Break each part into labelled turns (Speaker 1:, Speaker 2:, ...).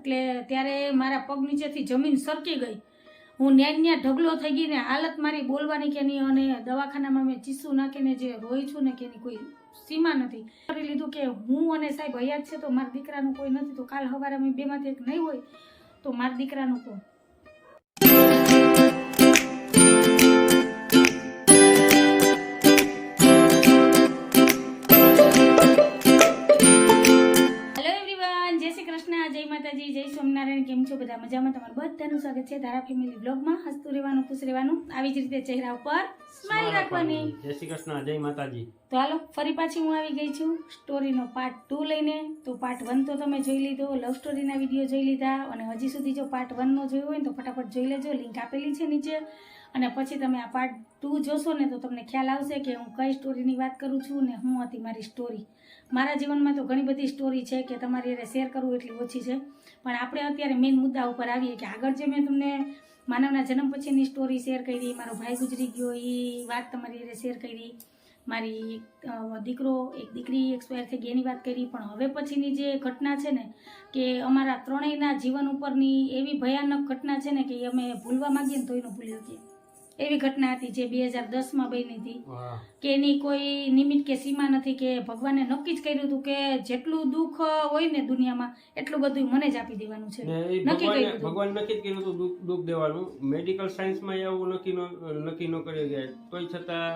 Speaker 1: એટલે ત્યારે મારા પગ નીચેથી જમીન સરકી ગઈ. હું ન્યા ન્યા ઢગલો થઈ ગઈ ને હાલત મારી બોલવાની કે નહીં અને દવાખાનામાં મેં ચીસું નાખીને જે રોઈ છું ને કે એની કોઈ સીમા નથી. કરી લીધું કે હું અને સાહેબ હયાત છે તો મારા દીકરાનું કોઈ નથી તો કાલ સવારે અમે બેમાંથી એક નહીં હોય તો મારા દીકરાનું કોણ? સ્વામિનારાયણ કેમ છો? બધા મજામાં? તમારું બધાનું સ્વાગત છે ધારા ફેમિલી બ્લોગમાં હસતું રહેવાનું ખુશ રહેવાનું આવી જ રીતે ચહેરા ઉપર સ્માઈલ રાખવાની.
Speaker 2: જય શ્રી કૃષ્ણ જય માતાજી.
Speaker 1: તો હાલો ફરી પાછી હું આવી ગઈ છું સ્ટોરીનો પાર્ટ ટુ લઈને. તો પાર્ટ વન તો તમે જોઈ લીધો લવ સ્ટોરીના વીડિયો જોઈ લીધા. અને હજી સુધી જો પાર્ટ વનનો જોયો હોય ને તો ફટાફટ જોઈ લેજો લિંક આપેલી છે નીચે. અને પછી તમે આ પાર્ટ ટુ જોશો ને તો તમને ખ્યાલ આવશે કે હું કઈ સ્ટોરીની વાત કરું છું ને હું હતી મારી સ્ટોરી મારા જીવનમાં તો ઘણી બધી સ્ટોરી છે કે તમારી એને શેર કરવું એટલી ઓછી છે. પણ આપણે અત્યારે મેઇન મુદ્દા ઉપર આવીએ કે આગળ જે મેં તમને માનવના જન્મ પછીની સ્ટોરી શેર કરી, મારો ભાઈ ગુજરી ગયો એ વાત તમારી એને શેર કરી. મારી એક દીકરો, એક દીકરી એક્સપાયર થઈ ગઈ એની વાત કરી. પણ હવે પછીની જે ઘટના છે ને, કે અમારા ત્રણેયના જીવન ઉપરની એવી ભયાનક ઘટના છે ને કે અમે ભૂલવા માંગીએ ને તો એનું ભૂલી શકીએ. એવી ઘટના હતી જે બે હજાર દસમાં બની હતી. કે એની કોઈ નિમિત્ત કે સીમા નથી કે ભગવાને નક્કી જ કર્યું હતું કે જેટલું દુઃખ હોય ને દુનિયામાં એટલું બધું મને જ આપી દેવાનું છે. નક્કી કર્યું
Speaker 2: ભગવાન નક્કી જ કર્યું હતું દુઃખ દુઃખ દેવાનું. મેડિકલ સાયન્સમાં એવું નક્કી ન નક્કી ન કરી ગયા તોય છતાં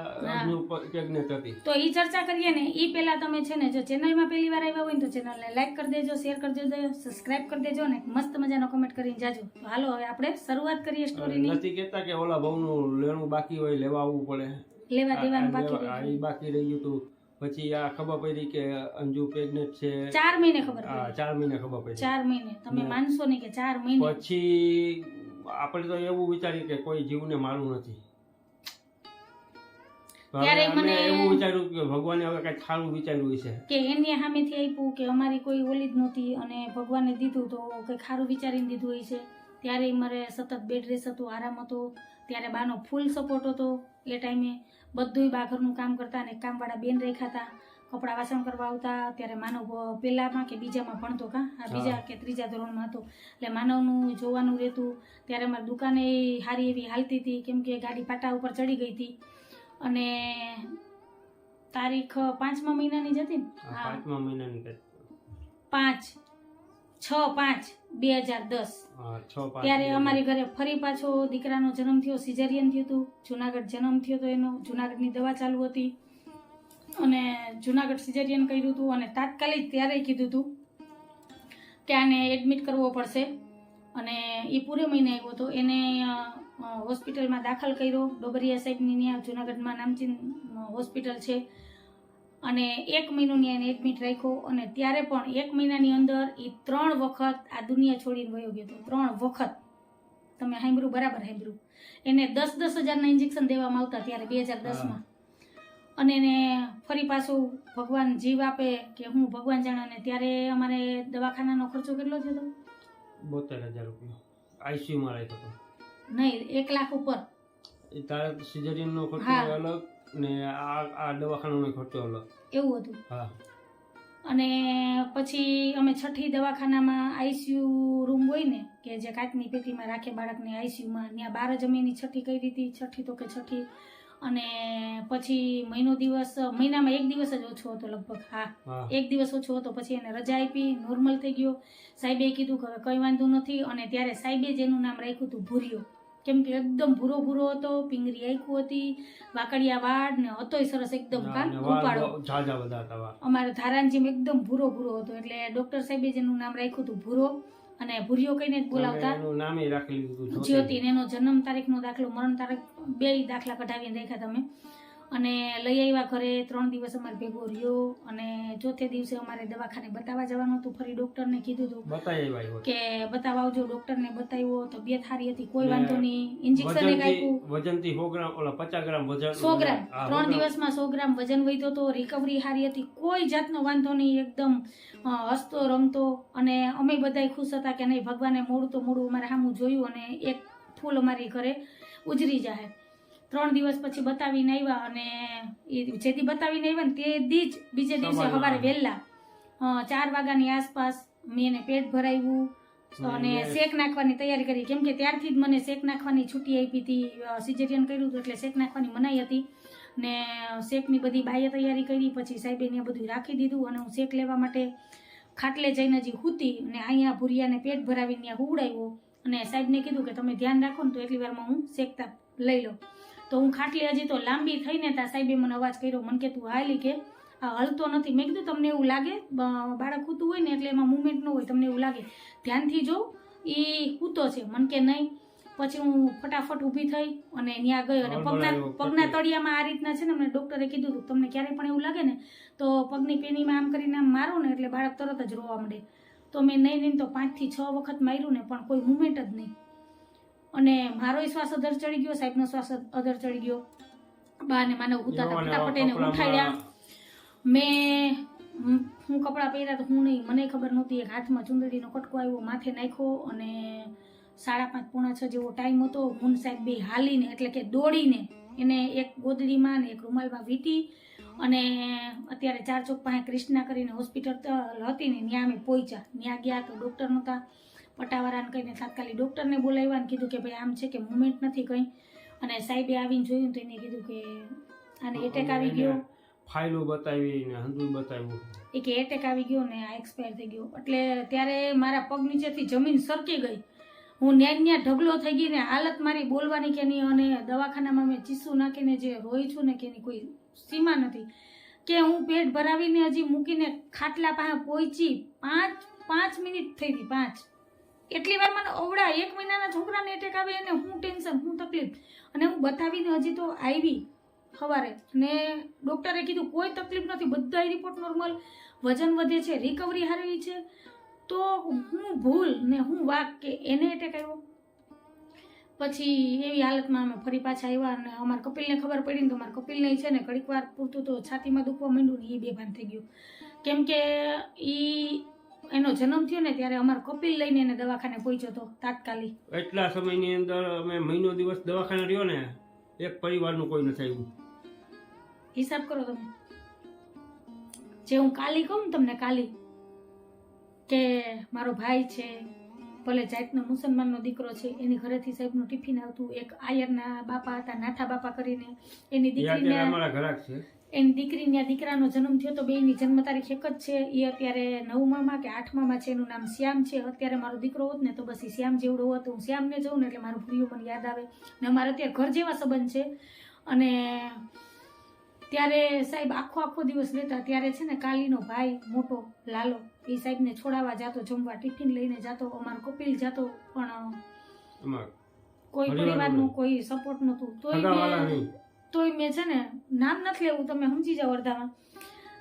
Speaker 2: હતી.
Speaker 1: તો એ ચર્ચા કરીએ ને એ પહેલા તમે છે ને જો ચેનલમાં પહેલી વાર આવ્યા હોય ને તો ચેનલને લાઈક કરી દેજો શેર કરી દેજો સબસ્ક્રાઇબ કરી દેજો ને મસ્ત મજાનો કમેન્ટ કરીને જાજો. હાલો હવે આપણે શરૂઆત કરીએ સ્ટોરીની
Speaker 2: નથી કહેતા કે ઓલા બહુનું લેણું બાકી હોય લેવા આવવું પડે.
Speaker 1: લેવા દેવાનું બાકી
Speaker 2: આ ઈ બાકી રહી ગયું હતું પછી આ ખબર પડી કે અંજુ પ્રેગ્નેન્ટ છે.
Speaker 1: ચાર મહિને ખબર પડી.
Speaker 2: ચાર મહિને ખબર પડી.
Speaker 1: ચાર મહિને. તમે માનશો નહીં કે ચાર મહિને?
Speaker 2: પછી આપણે તો એવું વિચાર્યું કે કોઈ જીવને મારવું નથી.
Speaker 1: ત્યારે મને-
Speaker 2: એવું વિચાર્યું કે ભગવાને હવે કઈ સારું વિચાર્યું છે
Speaker 1: કે એની સામેથી આપ્યું કે અમારી કોઈ ઓલી જ નહોતી અને ભગવાને દીધું તો કંઈક સારું વિચારીને દીધું હોય છે ત્યારે મારે સતત બેડ રેસ હતું આરામ હતો. ત્યારે બાનો ફૂલ સપોર્ટ હતો એ ટાઈમે બધુંય બા ઘરનું કામ કરતા અને કામવાળા બેન રેખાતા કપડાં વાસણ કરવા આવતા ત્યારે માનવ પહેલામાં કે બીજામાં ભણતો કા? આ બીજા કે ત્રીજા ધોરણમાં હતો. એટલે માનવનું જોવાનું રહેતું. ત્યારે અમારી દુકાને સારી એવી હાલતી હતી કેમ કે ગાડી પાટા ઉપર ચડી ગઈ હતી. અને તારીખ પાંચમા મહિનાની જ હતી
Speaker 2: પાંચમા મહિનાની
Speaker 1: પાંચ. છ પાંચ બે હજાર દસ. ત્યારે અમારી ઘરે ફરી પાછો દીકરાનો જન્મ થયો સિઝેરિયન થયું હતું. જુનાગઢ જન્મ થયો હતો એનો. જુનાગઢની દવા ચાલુ હતી. અને જુનાગઢ સિઝેરિયન કર્યું હતું અને તાત્કાલિક ત્યારે કીધું હતું કે આને એડમિટ કરવો પડશે. અને એ પૂરે મહિને આવ્યો હતો. એને હોસ્પિટલમાં દાખલ કર્યો. ડોબરિયા સાહેબની ત્યાં જુનાગઢમાં નામચીન હોસ્પિટલ છે. અને એક મહિનોની એને એડમિટ રાખ્યો અને ત્યારે પણ એક મહિનાની અંદર એ ત્રણ વખત આ દુનિયા છોડીને વયો ગયો હતો. ત્રણ વખત. તમે સાંભળ્યું? બરાબર સાંભળ્યું. એને દસ દસ હજારના ઇન્જેક્શન દેવામાં આવતા ત્યારે બે હજાર દસમાં અને એને ફરી પાછું ભગવાન જીવ આપે કે હું ભગવાન જાણે અને ત્યારે અમારે દવાખાનાનો ખર્ચો કેટલો થયો હતો?
Speaker 2: બોતેર હજાર રૂપિયા. આઈસીયુમાં રાખ્યો હતો.
Speaker 1: નહીં એક લાખ ઉપર.
Speaker 2: તારે સિઝરિયનનો ખર્ચો. અલગ ને આ આ દવાખાનાનો ખર્ચો હતો
Speaker 1: એવું હતું?
Speaker 2: હા.
Speaker 1: અને પછી અમે છઠ્ઠી દવાખાનામાં આઈસીયુ રૂમ હોય ને કે જે કાચની પેટીમાં રાખે બાળકને આઈસીયુમાં ત્યાં બાર જ અમે છઠ્ઠી કરી હતી છઠ્ઠી તો કે છઠ્ઠી. અને પછી મહિનો દિવસ મહિનામાં એક દિવસ જ ઓછો હતો લગભગ હા.
Speaker 2: હા.
Speaker 1: એક દિવસ ઓછો હતો પછી એને રજા આપી નોર્મલ થઈ ગયો. સાહેબે કીધું કે કંઈ વાંધો નથી અને ત્યારે સાહેબે જેનું નામ રાખ્યું હતું ભૂરિયો. કેમ કે એકદમ ભૂરો ભૂરો હતો પિંગરી આખું હતી વાકડિયા વાડ ને હતોય સરસ એકદમ
Speaker 2: કાન ઉપાડો.
Speaker 1: અમારે ધારાનજીમ એકદમ ભૂરો ભૂરો હતો એટલે ડોક્ટર સાહેબે જેનું નામ રાખ્યું હતું ભૂરો. અને ભૂરિયો કહીને જ બોલાવતા. જ્યોતિ ને એનો જન્મ તારીખનો દાખલો મરણ તારીખ બે દાખલા કઢાવીને રાખ્યા તમે. અને લઈ આવ્યા ઘરે ત્રણ દિવસ અમારે ભેગો રહ્યો અને ચોથે દિવસે અમારે દવાખાને બતાવવા જવાનું હતું. ફરી ડોક્ટરને કીધું હતું કે બતાવવા આવજો ડોક્ટરને બતાવ્યો તબિયત સારી હતી કોઈ વાંધો નહીં. ઇન્જેક્શન એક
Speaker 2: વજનથી સો ગ્રામ ઓલા પચાસ ગ્રામ વજન
Speaker 1: સો ગ્રામ. ત્રણ દિવસમાં સો ગ્રામ વજન વધ્યો હતો રિકવરી સારી હતી. કોઈ જાતનો વાંધો નહીં એકદમ હસતો રમતો. અને અમે બધાય ખુશ હતા કે નહીં ભગવાને મોડું તો મોડું અમારે સામું જોયું અને એક ફૂલ અમારી ઘરે ઉજરી જાય ત્રણ દિવસ પછી બતાવીને આવ્યા અને એ જેથી બતાવીને આવ્યા ને તે દી જ બીજે દિવસે સવારે વહેલા ચાર વાગ્યાની આસપાસ મેં એને પેટ ભરાવ્યું અને શેક નાખવાની તૈયારી કરી. કેમ કે ત્યારથી જ મને શેક નાખવાની છૂટી આપી હતી સિઝેરિયન કર્યું હતું એટલે શેક નાખવાની મનાઈ હતી. ને શેકની બધી બાહ્ય તૈયારી કરી પછી સાહેબે ત્યાં બધું રાખી દીધું અને હું શેક લેવા માટે ખાટલે જઈને હજી હૂતી અને અહીંયા ભૂરિયાને પેટ ભરાવીને ત્યાં હુવડાવ્યો. અને સાહેબને કીધું કે તમે ધ્યાન રાખો ને તો એટલી વારમાં હું શેકતા લઈ લઉં. તો હું ખાટલી હજી તો લાંબી થઈને ત્યાં સાહેબે મને અવાજ કર્યો. મને કે તું હાલી કે? આ હલતો નથી. મેં કીધું તમને એવું લાગે? બાળક હૂતું હોય ને એટલે એમાં મુવમેન્ટ ન હોય તમને એવું લાગે? ધ્યાનથી જોઉં એ હૂતો છે. મને કે નહીં. પછી હું ફટાફટ ઊભી થઈ અને ત્યાં ગઈ અને પગના પગના તળિયામાં આ રીતના છે ને મને ડૉક્ટરે કીધું હતું તમને ક્યારેય પણ એવું લાગે ને તો પગની પેનીમાં આમ કરીને આમ મારો ને એટલે બાળક તરત જ રોવા માંડે. તો મેં નહીં નહીં તો પાંચથી છ વખત માર્યું ને પણ કોઈ મુવમેન્ટ જ નહીં. અને મારોય શ્વાસ અધર ચડી ગયો સાહેબનો શ્વાસ અધર ચડી ગયો. બા ને માનવ ઉતા ફટાફટ એને ઉઠાડ્યા મેં હું કપડા કપડાં પહેર્યા તો હું નહીં મને ખબર નહોતી. એક હાથમાં ચુંદડીનો કટકો આવ્યો માથે નાખ્યો અને સાડા પાંચ પોણા છ જેવો ટાઈમ હતો. હું સાહેબ બે હાલીને એટલે કે દોડીને એને એક ગોદડીમાં ને એક રૂમાલમાં વીટી અને અત્યારે ચાર ચોક પાસે ક્રિષ્ના કરીને હોસ્પિટલ હતી ને ત્યાં અમે પહોંચ્યા. ત્યાં ગયા તો ડૉક્ટર નહોતા. પટાવાળાને કહીને તાત્કાલિક ડૉક્ટરને બોલાવ્યા અને કીધું કે ભાઈ આમ છે કે મુમેન્ટ નથી કંઈ. અને સાહેબે આવીને જોયું તો એને કીધું કે આને એટેક આવી ગયો.
Speaker 2: ફાઇલો બતાવી ને હંધુય બતાવ્યું.
Speaker 1: એ કે એટેક આવી ગયો ને આ એક્સપાયર થઈ ગયો. એટલે ત્યારે મારા પગ નીચેથી જમીન સરકી ગઈ. હું ન્યા ન્યા ઢગલો થઈ ગઈ ને હાલત મારી બોલવાની કે નહીં અને દવાખાનામાં મેં ચીસું નાખીને જે રોઈ છું ને કે એની કોઈ સીમા નથી. કે હું પેટ ભરાવીને હજી મૂકીને ખાટલા પાસે પહોંચી પાંચ પાંચ મિનિટ થઈ હતી પાંચ. એટલી વાર મને અવડા એક મહિનાના છોકરાને એટેક આવે એને હું ટેન્શન હું તકલીફ. અને હું બતાવીને હજી તો આવી સવારે. ને ડૉક્ટરે કીધું, કોઈ તકલીફ નથી બધા રિપોર્ટ નોર્મલ વજન વધે છે રિકવરી સારી છે. તો હું ભૂલ ને હું વાક કે એને એટેક આવ્યો. પછી એવી હાલતમાં અમે ફરી પાછા આવ્યા અને અમારા કપિલને ખબર પડી ને તો અમારા કપિલને છે ને, ઘડીક વાર પૂરતું તો છાતીમાં દુખવા માંડ્યું ને એ બેભાન થઈ ગયું. કેમ કે એ એનો જન્મ થયો ને ત્યારે અમારો કપિલ લઈને એને દવાખાને પહોંચ્યો હતો તાત્કાલિક.
Speaker 2: એટલા સમયની અંદર અમે મહિનો દિવસ દવાખાને રહ્યો ને એક પરિવારનું કોઈ નથી આવ્યું.
Speaker 1: હિસાબ કરો તમે. જે હું કાલી કહું તમને કાલી કે મારો ભાઈ છે ભલે જાતનો મુસલમાનનો દીકરો છે એની ઘરેથી સાહેબનું ટિફિન આવતું એક આયરના બાપા હતા નાથા બાપા કરીને એની દીકરીને
Speaker 2: અમારા ઘરાક છે.
Speaker 1: એની દીકરીને દીકરાનો જન્મ થયો તો બેની જન્મ તારીખ એક જ છે. એ અત્યારે નવમામાં કે આઠમામાં છે એનું નામ શ્યામ છે. અત્યારે મારો દીકરો હોત ને તો બસ એ શ્યામ જેવડો હોત હું શ્યામને જઉં ને એટલે મારું ભૂલ્યું મને યાદ આવે. ને અમારે અત્યારે ઘર જેવા સંબંધ છે. અને ત્યારે સાહેબ આખો આખો દિવસ લેતા ત્યારે છે ને કાલીનો ભાઈ મોટો લાલો એ સાહેબને છોડાવવા જાતો જમવા ટિફિન લઈને જાતો. અમારો કપિલ જાતો પણ કોઈ
Speaker 2: પરિવારનું
Speaker 1: કોઈ સપોર્ટ નહોતું. તોય તોય મેં છે ને નામ નથી લેવું, તમે સમજી જાઓ અડધામાં.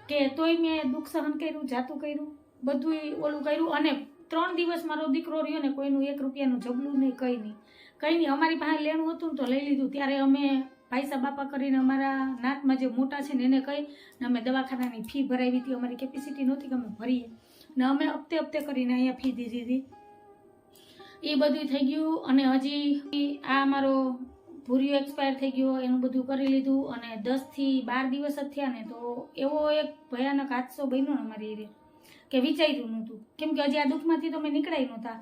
Speaker 1: કે તોય મેં દુઃખ સહન કર્યું, જાતું કર્યું, બધુંય ઓલું કર્યું અને ત્રણ દિવસ મારો દીકરો રહ્યો ને કોઈનું એક રૂપિયાનું જબલું નહીં, કંઈ નહીં. કંઈ નહીં, અમારી પાસે લેણું હતું ને તો લઈ લીધું. ત્યારે અમે પૈસા બાપા કરીને અમારા નાતમાં જે મોટા છે ને એને કહી ને અમે દવાખાનાની ફી ભરાવી હતી. અમારી કેપેસિટી નહોતી કે અમે ભરીએ. ને અમે હપ્તે હપ્તે કરીને અહીંયા ફી દીધી હતી. એ બધું થઈ ગયું અને હજી આ અમારો ભૂરિયો એક્સપાયર થઈ ગયો એનું બધું કરી લીધું અને દસથી બાર દિવસ જ થયા ને તો એવો એક ભયાનક હાદસો બન્યો ને અમારી એરિયા. કે વિચાર્યું નહોતું. કેમ કે હજી આ દુઃખમાંથી તો અમે નીકળાય નહોતા.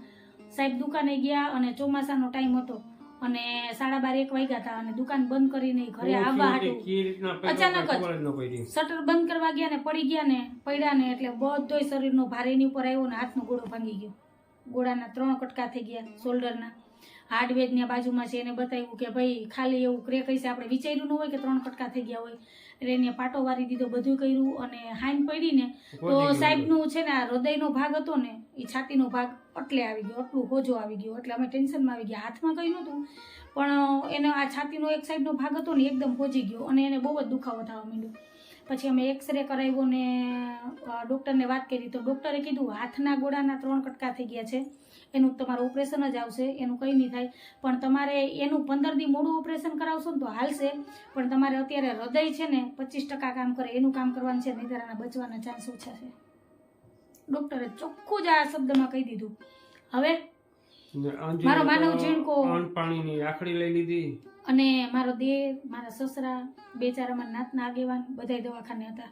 Speaker 1: સાહેબ દુકાને ગયા અને ચોમાસાનો ટાઈમ હતો અને સાડા બાર એક વાગ્યા હતા અને દુકાન બંધ કરીને ઘરે આવવા
Speaker 2: પેલો
Speaker 1: અચાનક જ. શટર બંધ કરવા ગયા ને પડી ગયા ને પડ્યા ને એટલે બધોય શરીરનો ભાર એની ઉપર આવ્યો ને હાથનો ગોળો ભાંગી ગયો. ગોળાના ત્રણ કટકા થઈ ગયા શોલ્ડરના હાર્ડવેજની બાજુમાં છે એને બતાવ્યું કે ભાઈ ખાલી એવું ક્રેક હશે આપણે વિચાર્યું ન હોય કે ત્રણ કટકા થઈ ગયા હોય. એટલે એને પાટો વારી દીધો બધું કર્યું અને હાઈન પડીને તો સાહેબનું છે ને આ હૃદયનો ભાગ હતો ને એ છાતીનો ભાગ એટલે આવી ગયો આટલું હોજો આવી ગયો. એટલે અમે ટેન્શનમાં આવી ગયા. હાથમાં કંઈ નહોતું પણ એનો આ છાતીનો એક સાઈડનો ભાગ હતો ને એકદમ પહોંચી ગયો અને એને બહુ જ દુખાવો થવા માંડ્યો. પછી અમે એક્સરે કરાવ્યો ને ડૉક્ટરને વાત કરી તો ડૉક્ટરે કીધું હાથના ગોળાના ત્રણ કટકા થઈ ગયા છે. એનું તમારું ઓપરેશન જ આવશે એનું કંઈ નહીં થાય. પણ તમારે એનું પંદર દી મોડું ઓપરેશન કરાવશો ને તો હાલશે. પણ તમારે અત્યારે હૃદય છે ને પચીસ ટકા કામ કરે એનું કામ કરવાનું છે નહીં તારાના બચવાના ચાન્સ ઓછા છે. ડૉક્ટરે ચોખ્ખું જ આ શબ્દમાં કહી દીધું. હવે મારો માનવ ઝીણકો-
Speaker 2: પાણીની રાખડી લઈ લીધી.
Speaker 1: અને મારો દેર મારા સસરા બે ચાર અમારા નાતના આગેવાન બધાય દવાખાને હતા.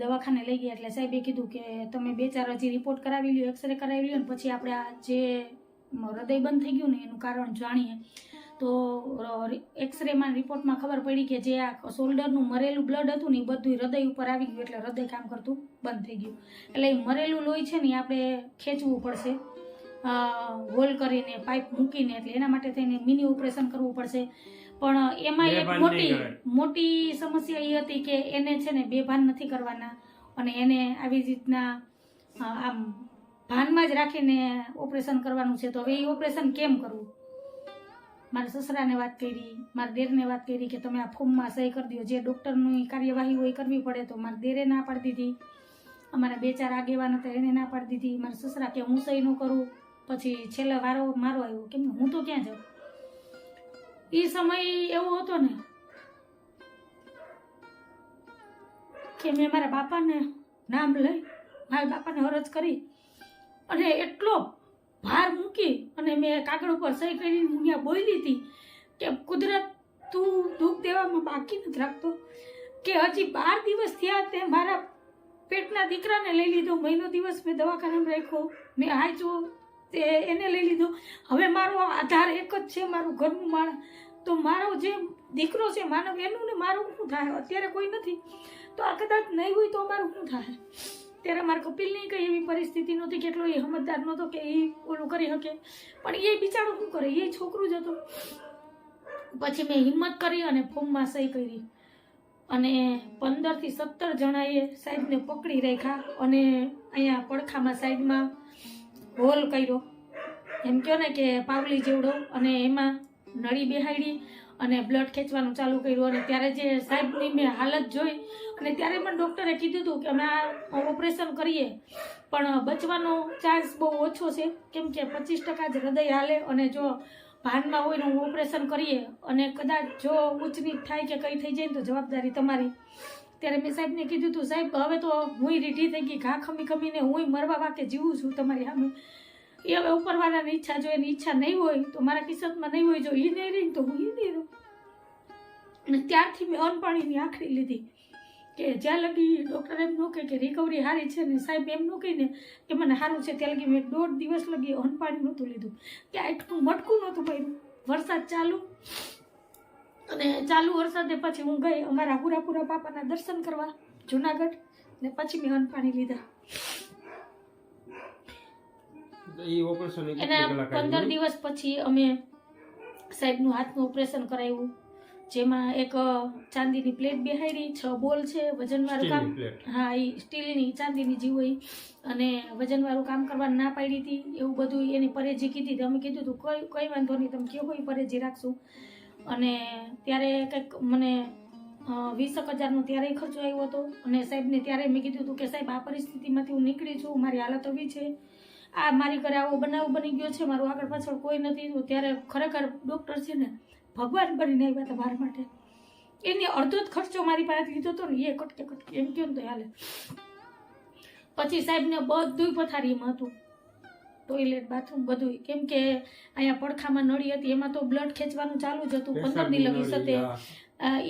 Speaker 1: દવાખાને લઈ ગયા એટલે સાહેબે કીધું કે તમે બે ચાર હજી રિપોર્ટ કરાવી લ્યો એક્સરે કરાવી લ્યો ને પછી આપણે આ જે હૃદય બંધ થઈ ગયું ને એનું કારણ જાણીએ. તો એક્સરેમાં રિપોર્ટમાં ખબર પડી કે જે આ શોલ્ડરનું મરેલું બ્લડ હતું ને એ બધું હૃદય ઉપર આવી ગયું એટલે હૃદય કામ કરતું બંધ થઈ ગયું. એટલે એ મરેલું લોહી છે ને આપણે ખેંચવું પડશે. હોલ કરીને, પાઇપ મૂકીને એટલે એના માટે થઈને મિની ઓપરેશન કરવું પડશે. પણ એમાં એક મોટી મોટી સમસ્યા એ હતી કે એને છે ને બેભાન નથી કરવાના. અને એને આવી રીતના આમ ભાનમાં જ રાખીને ઓપરેશન કરવાનું છે. તો હવે એ ઓપરેશન કેમ કરવું? મારા સસરાને વાત કરી મારા દેરને વાત કરી કે તમે આ ફોર્મમાં સહી કરી દો. જે ડૉક્ટરની કાર્યવાહી હોય કરવી પડે તો મારા દેરે ના પાડી દીધી. અમારા બે ચાર આગેવાન હતા એને ના પાડી દીધી. મારા સસરા કે હું સહી ન કરું? પછી છેલ્લે વારો મારો આવ્યો. કેમ? હું તો ક્યાં જાઉં? એ સમય એવો હતો ને કે મેં મારા બાપાને નામ લઈ, મારા બાપાને હરજ કરી અને એટલો ભાર મૂકી અને મેં કાગળ ઉપર સહી કરીને મુનિયા બોલી હતી કે, કુદરત તું દુઃખ દેવામાં બાકી નથી રાખતો, કે હજી બાર દિવસ થયા તે મારા પેટના દીકરાને લઈ લીધો, મહિનો દિવસ મેં દવાખાનામાં રાખ્યો, મેં હાચો તે એને લઈ લીધો. હવે મારો આધાર એક જ છે, મારું ઘરનું માળ. તો મારો જે દીકરો છે, માનવ, એનું ને મારું શું થાય? અત્યારે કોઈ નથી. તો આ કદાચ નહીં હોય તો મારું શું થાય? ત્યારે મારા કપિલની કંઈ એવી પરિસ્થિતિ નહોતી કેટલો એ સમજદાર નહોતો કે એ ઓલું કરી શકે. પણ એ બિચારો શું કરે? એ છોકરું જ હતો. પછી મેં હિંમત કરી અને ફોર્મમાં સહી કરી. અને પંદરથી સત્તર જણાએ સાહેબને પકડી રાખ્યા અને અહીંયા પડખામાં સાઈડમાં હોલ કર્યો. એમ કહો ને કે પાવલી જેવડો અને એમાં નળી બેહાડી અને બ્લડ ખેંચવાનું ચાલુ કર્યું અને ત્યારે જે સાહેબની મેં હાલત જોઈ અને ત્યારે પણ ડૉક્ટરે કીધું હતું કે અમે આ ઓપરેશન કરીએ, પણ બચવાનો ચાન્સ બહુ ઓછો છે. કેમ કે પચીસ ટકા જ હૃદય હાલે અને જો ભાનમાં હોય ને ઓપરેશન કરીએ અને કદાચ જો નીચ થાય કે કંઈ થઈ જાય તો જવાબદારી તમારી. ત્યારે મેં સાહેબને કીધું હતું સાહેબ, હવે તો હું રીઢી થઈ ગઈ, ઘા ખમી ખમીને હું મરવા વાકે જીવું છું તમારી સામે. એ હવે ઉપરવાળાની ઈચ્છા જો એની ઈચ્છા નહીં હોય, તો મારા કિસ્મતમાં નહીં હોય. જો એ નહીં રહી તો હું એ નહીં રહું. અને ત્યારથી મેં અનપાણીની આખરી લીધી કે જ્યાં લગી ડૉક્ટર એમ ન કહે કે રિકવરી સારી છે ને સાહેબ એમ ન કહીને કે મને સારું છે, ત્યાં લગી મેં દોઢ દિવસ લગી અનપાણી નહોતું લીધું. કે આટલું મટકું નહોતું પહેર્યું વરસાદ ચાલુ અને ચાલુ વરસાદે પછી હું ગઈ અમારા હુરાપુરા બાપાના દર્શન કરવા જુનાગઢ ને પછી મેં અનપાણી લીધા. એના પંદર દિવસ પછી અમે સાહેબનું હાથનું ઓપરેશન કરાવ્યું જેમાં એક ચાંદીની પ્લેટ બેહાડી છ બોલ છે વજનવાળું કામ હા એ સ્ટીલની ચાંદીની જે હોય અને વજનવાળું કામ કરવાનું ના પાડી હતી એવું બધું એની પરેજી કીધી હતી. અમે કીધું હતું કઈ કઈ વાંધો નહીં તમે કયો કોઈ પરેજી રાખશું. અને ત્યારે કંઈક મને વીસ વીસેક હજારનો ત્યારે ખર્ચો આવ્યો હતો. અને સાહેબને ત્યારે મેં કીધું હતું કે, સાહેબ, આ પરિસ્થિતિમાંથી હું નીકળી છું. મારી હાલત આવી છે. આ મારી ઘરે આવો બનાવ બની ગયો છે. મારું આગળ પાછળ કોઈ નથી. તો ત્યારે ખરેખર ડૉક્ટર છે ને, ભગવાન બનીને આવ્યા હતા મારા માટે. એની અડધો જ ખર્ચો મારી પાસે લીધો હતો ને, એ કટકે કટકે એમ કહ્યું તો હાલે. પછી સાહેબને બધું પથારીમાં હતું. ટોયલેટ બાથરૂમ બધું કેમ કે અહીંયા પડખામાં નળી હતી એમાં તો બ્લડ ખેંચવાનું ચાલુ જ હતું. પંદર દી લગી સતે.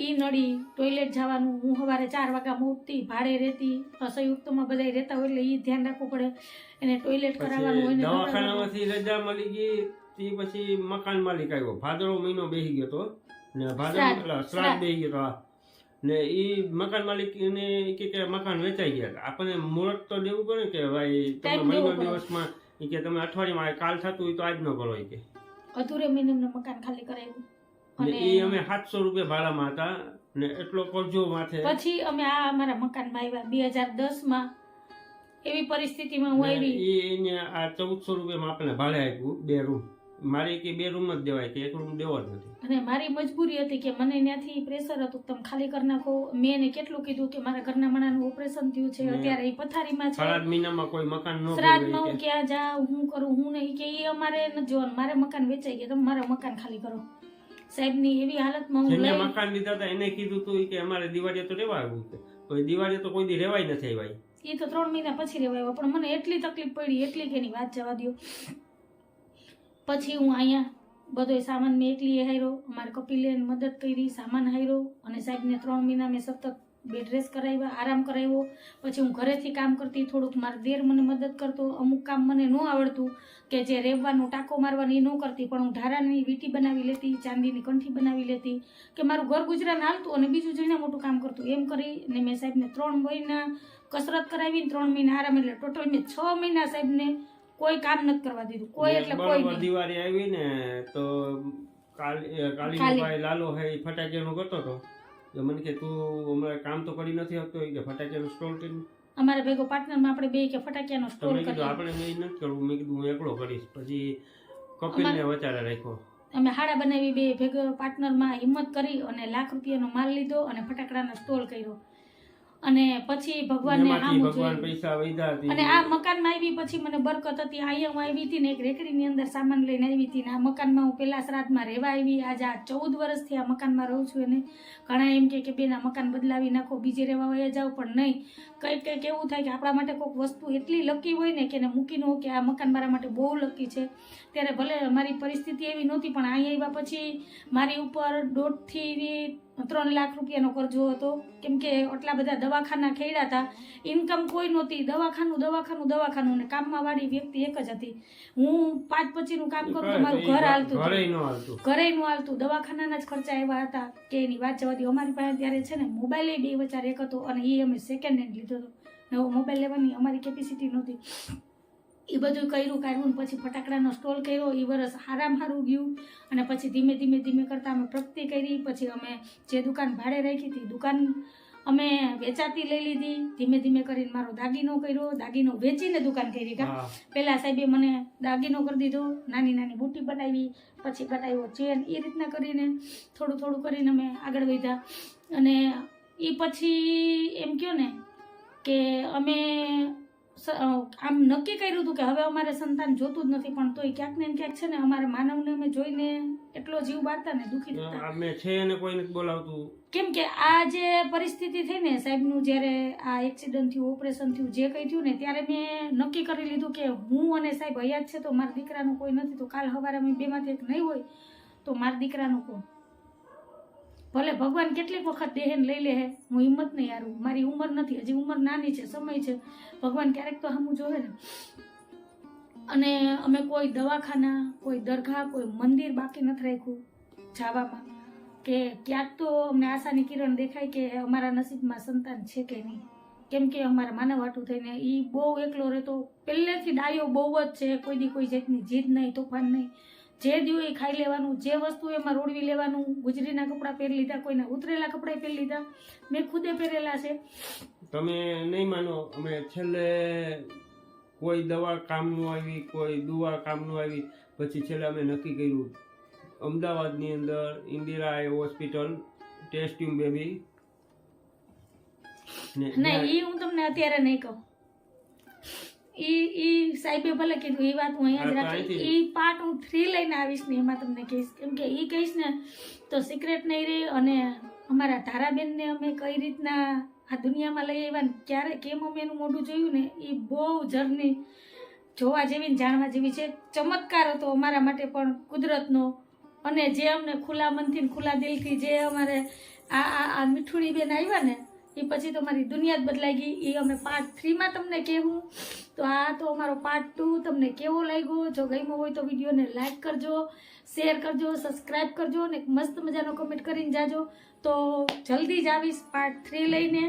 Speaker 1: ઈ નળી ટોયલેટ જવાનું હું સવારે ચાર વાગ્યા મૂકતી ભાડે રહેતી સંયુક્તમાં બધા રહેતા હોય એટલે એ ધ્યાન રાખવું પડે. એને ટોયલેટ કરાવવાનું હોય ને
Speaker 2: દવાખાનામાંથી રજા મળી ગઈ તે પછી મકાન માલિક આવ્યો. ભાદરો મહિનો બેસી ગયો તો. ને ભાદરો
Speaker 1: શ્રાદ્ધ,
Speaker 2: બેસી ગયો તો ને એ મકાન માલિક એને કે કે મકાન વેચાઈ ગયા આપણને મુહૂર્ત તો દેવું પડે કે ભાઈ તમે મહિનો દિવસમાં ઈ કે તમે અઠવાડિયામાં કાલ થતું હોય તો આજ ન કરો કે.
Speaker 1: અધૂરે મહિને મકાન ખાલી કરાવ્યું. અને
Speaker 2: એ અમે સાતસો રૂપિયા ભાડામાં હતા ને એટલો કરજો માથે.
Speaker 1: પછી અમે આ અમારા મકાનમાં આવ્યા બે હજાર દસમાં. એવી પરિસ્થિતિમાં હું આવી.
Speaker 2: એને આ ચૌદસો રૂપિયામાં આપણે ભાડે આપ્યું બે રૂમ. મારે કે બે રૂમ જ દેવાય કે એક રૂમ દેવો જ નથી.
Speaker 1: અને મારી મજબૂરી હતી કે મને ત્યાંથી પ્રેશર હતું તમે ખાલી કરી નાખો. મેં એને કેટલું કીધું કે મારા ઘરના માણાનું ઓપરેશન થયું છે અત્યારે એ પથારીમાં છે.
Speaker 2: સાડા મહિનામાં કોઈ મકાન ન
Speaker 1: શ્રાદ્ધમાં હું ક્યાં જાઉં હું કરું હું નહીં કે એ અમારે ન જોવાનું. મારે મકાન વેચાઈ ગયા તમે મારા મકાન ખાલી કરો. સાહેબની એવી હાલતમાં હું લઈ
Speaker 2: મકાન લીધા હતા એને કીધું તું કે અમારે દિવાળીએ તો રહેવા આવ્યું છે. કોઈ દિવાળીએ તો કોઈ દી રેવાય નથી આવ્યા
Speaker 1: એ તો ત્રણ મહિના પછી રહેવાય પણ મને એટલી તકલીફ પડી એટલી કે એની વાત જવા દો પછી હું અહીંયા બધો સામાન મેં એકલી હાર્યો, અમારે કપિલે મદદ કરી, સામાન હાર્યો અને સાહેબને ત્રણ મહિના મેં સતત બેડ રેસ્ટ કરાવ્યા, આરામ કરાવ્યો. પછી હું ઘરેથી કામ કરતી, થોડુંક મારા દેર મને મદદ કરતો. અમુક કામ મને ન આવડતું કે જે રેવવાનું ટાંકો મારવાની ન કરતી, પણ હું ધારાની વીંટી બનાવી લેતી, ચાંદીની કંઠી બનાવી લેતી, કે મારું ઘર ગુજરાન હાલતું અને બીજું જઈને મોટું કામ કરતું. એમ કરીને મેં સાહેબને ત્રણ મહિના કસરત કરાવી ત્રણ મહિના આરામ એટલે ટોટલ મેં છ મહિના સાહેબને કોઈ કામ નથી કરવા દીધું. કોઈ એટલે કોઈ
Speaker 2: દિવાળી આવી ને તો કાલી ભાઈ લાલો હે ઈ ફટાકિયાનું કરતો હતો તો મને કે તું હમણાં કામ તો કરી નથી આવતો કે ફટાકિયાનું સ્ટોલ કરી
Speaker 1: અમારા ભેગો પાર્ટનરમાં આપણે બે કે ફટાકિયાનો
Speaker 2: તો
Speaker 1: સ્ટોલ કરી
Speaker 2: આપણે મેં નથી કરવું. મેં કીધું હું એકલો કરીશ. પછી કપિલને વચારે રાખ્યો.
Speaker 1: અમે હાડા બનાવી બે ભેગો પાર્ટનરમાં હિંમત કરી અને લાખ રૂપિયાનો માલ લીધો અને ફટાકડાનો સ્ટોલ કર્યો. અને પછી ભગવાનને આમ
Speaker 2: ભગવાન પૈસા વૈધા
Speaker 1: અને આ મકાનમાં આવી પછી મને બરકત હતી. અહીંયા હું આવી હતી ને એક રેકડીની અંદર સામાન લઈને આવી હતી ને આ મકાનમાં હું પહેલા શ્રાદ્ધમાં રહેવા આવી. આજે આ ચૌદ વર્ષથી આ મકાનમાં રહું છું અને ઘણા એમ કે કે બેન આ મકાન બદલાવી નાખો બીજે રહેવા વયા જાવ પણ નહીં. કંઈક કંઈક એવું થાય કે આપણા માટે કોઈક વસ્તુ એટલી લકી હોય ને કે એને મૂકી ન કે આ મકાન મારા માટે બહુ લકી છે. ત્યારે ભલે મારી પરિસ્થિતિ એવી નહોતી પણ અહીંયા આવ્યા પછી મારી ઉપર દોઢથી ત્રણ લાખ રૂપિયાનો કરજો હતો. કેમ કે આટલા બધા દવાખાના ખેડ્યા હતા ઇન્કમ કોઈ નહોતી. દવાખાનું દવાખાનું દવાખાનું ને કામમાં વાળી વ્યક્તિ એક જ હતી. હું પાંચ પછીનું કામ કરું તો મારું ઘર હાલતું
Speaker 2: ઘરે ન હાલતું.
Speaker 1: નું હાલતું. દવાખાનાના જ ખર્ચા એવા હતા કે એની વાત જવા દી અમારી પાસે ત્યારે છે ને મોબાઈલ બે વચાર એક હતો અને એ અમે સેકન્ડ હેન્ડ લીધો હતો. નવો મોબાઈલ લેવાની અમારી કેપેસિટી નહોતી. એ બધું કર્યું કાઢ્યું ને પછી ફટાકડાનો સ્ટોલ કર્યો એ વરસ હારામ હારું ગયું. અને પછી ધીમે ધીમે ધીમે કરતાં અમે પ્રગતિ કરી પછી અમે જે દુકાન ભાડે રાખી હતી દુકાન અમે વેચાતી લઈ લીધી. ધીમે ધીમે કરીને મારો દાગીનો કર્યો દાગીનો વેચીને દુકાન કરી કા. પહેલાં સાહેબે મને દાગીનો કરી દીધો નાની નાની બુટ્ટી બનાવી પછી બનાવ્યો ચેન એ રીતના કરીને થોડું થોડું કરીને અમે આગળ વધ્યા. અને એ પછી એમ કહો ને કે અમે આમ નક્કી કર્યું હતું કે હવે અમારે સંતાન જોતું જ નથી પણ તોય ક્યાંક ને ક્યાંક છે ને અમારા માનવને અમે જોઈને એટલો જીવ બાળતા ને દુઃખી થતા.
Speaker 2: છે કોઈ બોલાવતું.
Speaker 1: કેમ કે આ જે પરિસ્થિતિ થઈ ને સાહેબનું જ્યારે આ એક્સિડન્ટ થયું ઓપરેશન થયું જે કંઈ થયું ને ત્યારે મેં નક્કી કરી લીધું કે હું અને સાહેબ હયાત છે તો મારા દીકરાનું કોઈ નથી તો કાલ સવારે અમે બેમાંથી એક નહીં હોય તો મારા દીકરાનું કોણ? ભલે ભગવાન કેટલીક વખત દેહન લઈ લે હું હિંમત નહીં હારું. મારી ઉંમર નથી, હજી ઉંમર નાની છે, સમય છે. ભગવાન ક્યારેક તો હમું જોવે ને. અને અમે કોઈ દવાખાના, કોઈ દરગાહ, કોઈ મંદિર બાકી નથી રાખ્યું જવામાં. કે ક્યાંક તો અમને આશાની કિરણ દેખાય કે અમારા નસીબમાં સંતાન છે કે નહીં. કેમ કે અમારા માનવ હાટું થઈને એ બહુ એકલો રહેતો. પહેલેથી ડાયો બહુ જ છે, કોઈ દી કોઈ જાતની જીદ નહીં, તોફાન નહીં. જે દ્યું એ ખાઈ લેવાનું જે વસ્તુ એમાં રોડવી લેવાનું ગુજરીના કપડાં પહેરી લીધા કોઈના ઉતરેલા કપડાં પહેરી લીધા મેં ખુદે પહેરેલા છે.
Speaker 2: તમે નહીં માનો અમે છેલ્લે કોઈ દવા કામનું આવી કોઈ દુવા કામનું આવી પછી છેલ્લે અમે નક્કી કર્યું. અમદાવાદની અંદર Indira hospital test tube baby ને
Speaker 1: ના એ હું તમને અત્યારે નહીં કહું. ઈ ઈ સાહેબે ભલે કીધું એ વાત હું અહીંયા જ રાખી. ઈ પાર્ટ હું થ્રી લઈને આવીશ ને એમાં તમને કહીશ. કેમ કે ઈ કહીશ ને તો સિક્રેટ નહીં રહે અને અમારા ધારાબેનને અમે કઈ રીતના આ દુનિયામાં લઈ આવ્યા ને ક્યારે કેમ અમે એનું મોઢું જોયું ને એ બહુ જર્ની જોવા જેવી ને જાણવા જેવી છે. ચમત્કાર હતો અમારા માટે પણ કુદરતનો. અને જે અમને ખુલ્લા મનથી ખુલ્લા દિલથી જે અમારે આ આ આ મીઠુડી બેન આવ્યા ને એ પછી તો મારી દુનિયા જ બદલાઈ ગઈ. એ અમે પાર્ટ થ્રીમાં તમને કહેવું. તો આ તો અમારો પાર્ટ ટુ તમને કેવો લાગ્યો? જો ગમ્યો હોય તો વિડીયોને લાઇક કરજો શેર કરજો સબસ્ક્રાઈબ કરજો અને મસ્ત મજાનો કમેન્ટ કરીને જાજો. તો જલ્દી જ આવીશ પાર્ટ થ્રી લઈને.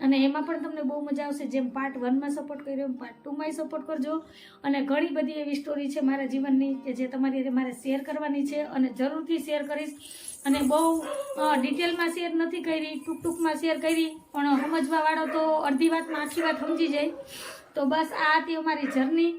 Speaker 1: અને એમાં પણ તમને બહુ મજા આવશે. જેમ પાર્ટ વનમાં સપોર્ટ કર્યો, એમ પાર્ટ ટુમાંય સપોર્ટ કરજો. અને ઘણી બધી એવી સ્ટોરી છે મારા જીવનની કે જે તમારી મારે શેર કરવાની છે. અને જરૂરથી શેર કરીશ. અને બહુ ડિટેલમાં શેર નથી કરી ટૂંક ટૂંકમાં શેર કરી, પણ સમજવાવાળો તો અડધી વાતમાં આખી વાત સમજી જાય. તો બસ આ હતી અમારી જર્ની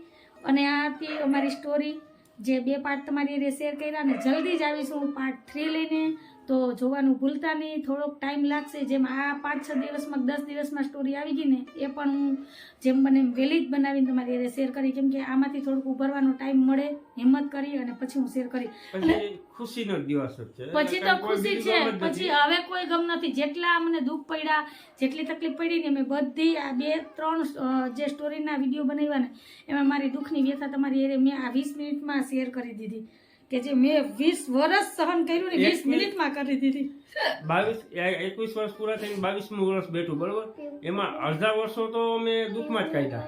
Speaker 1: અને આ હતી અમારી સ્ટોરી જે બે પાર્ટ તમારી હારે શેર કર્યા અને જલ્દી જ આવીશું પાર્ટ થ્રી લઈને. તો જોવાનું ભૂલતા નહીં થોડોક ટાઈમ લાગશે. જેમ આ પાંચ છ દિવસમાં દસ દિવસમાં સ્ટોરી આવી ગઈ ને એ પણ હું જેમ બને વહેલી જ બનાવીને તમારી હારે શેર કરી. કેમ કે આમાંથી થોડુંક ઉભરવાનો ટાઈમ મળે હિંમત કરી અને પછી હું શેર કરી.
Speaker 2: પછી ખુશીનો દિવસ છે.
Speaker 1: પછી તો ખુશી છે પછી હવે કોઈ ગમ નથી. જેટલા અમને દુઃખ પડ્યા જેટલી તકલીફ પડી ને મેં બધી આ બે ત્રણ જે સ્ટોરીના વીડિયો બનાવ્યા ને એમાં મારી દુઃખની વ્યથા તમારી મેં આ વીસ મિનિટમાં શેર કરી દીધી. કે જે મેં વીસ વર્ષ સહન કર્યું ને વીસ
Speaker 2: મિનિટ.
Speaker 1: મિનિટમાં કરી દીધી.
Speaker 2: બાવીસ એકવીસ વર્ષ પૂરા થઈને બાવીસમું વર્ષ બેઠું બરોબર? એમાં અડધા વર્ષો તો અમે દુઃખમાં જ કાઢ્યા.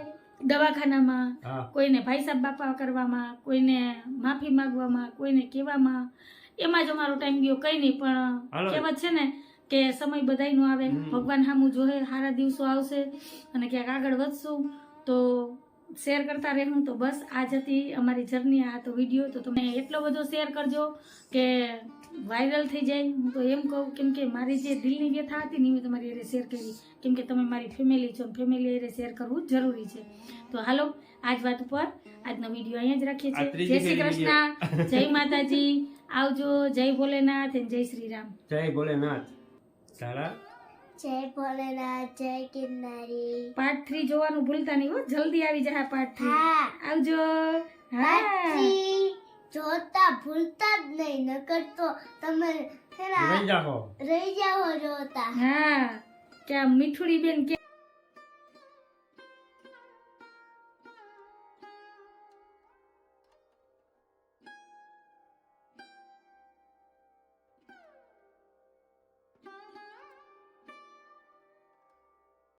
Speaker 1: દવાખાનામાં કોઈને ભાઈ સાહેબ બાપા કરવામાં કોઈને માફી માંગવામાં કોઈને કહેવામાં. એમાં જ અમારો ટાઈમ ગયો કઈ નહીં પણ. કહેવત છે ને કે સમય બધાય નો
Speaker 2: આવે.
Speaker 1: ભગવાન સામું જોહે સારા દિવસો આવશે અને ક્યાંક આગળ વધશું તો શેર કરતા રહેવું તો બસ. આજ હતી અમારી જર્ની આ તો વીડિયો. તો તમે એટલો બધો શેર કરજો કે વાયરલ થઈ જાય. હું તો એમ કહું કેમ કે મારી જે દિલની વ્યથા હતી ને એ મેં તમારી એરે શેર કરી. કેમ કે તમે મારી ફેમિલી છો ફેમિલી એરે શેર કરવું જરૂરી છે. તો હાલો આજ વાત ઉપર. આજનો વીડિયો અહીંયા જ રાખીએ છીએ. જય શ્રી કૃષ્ણ. જય માતાજી. આવજો. જય ભોલેનાથ જય શ્રી રામ.
Speaker 2: જય ભોલેનાથ. તારા
Speaker 3: જય ભોલેનાથ જય કિન્નારી
Speaker 1: પાર્ટ થ્રી જોવાનું ભૂલતા નહીં હો. જલ્દી આવી જાય પાર્ટ થ્રી.
Speaker 3: હા.
Speaker 1: આવજો. હા.
Speaker 3: જોતા ભૂલતા જ નહીં નકર તો તમે
Speaker 2: રહી જાઓ.
Speaker 3: રહી જાઓ જોતા.
Speaker 1: હા. કે આ મીઠુડી બેન કે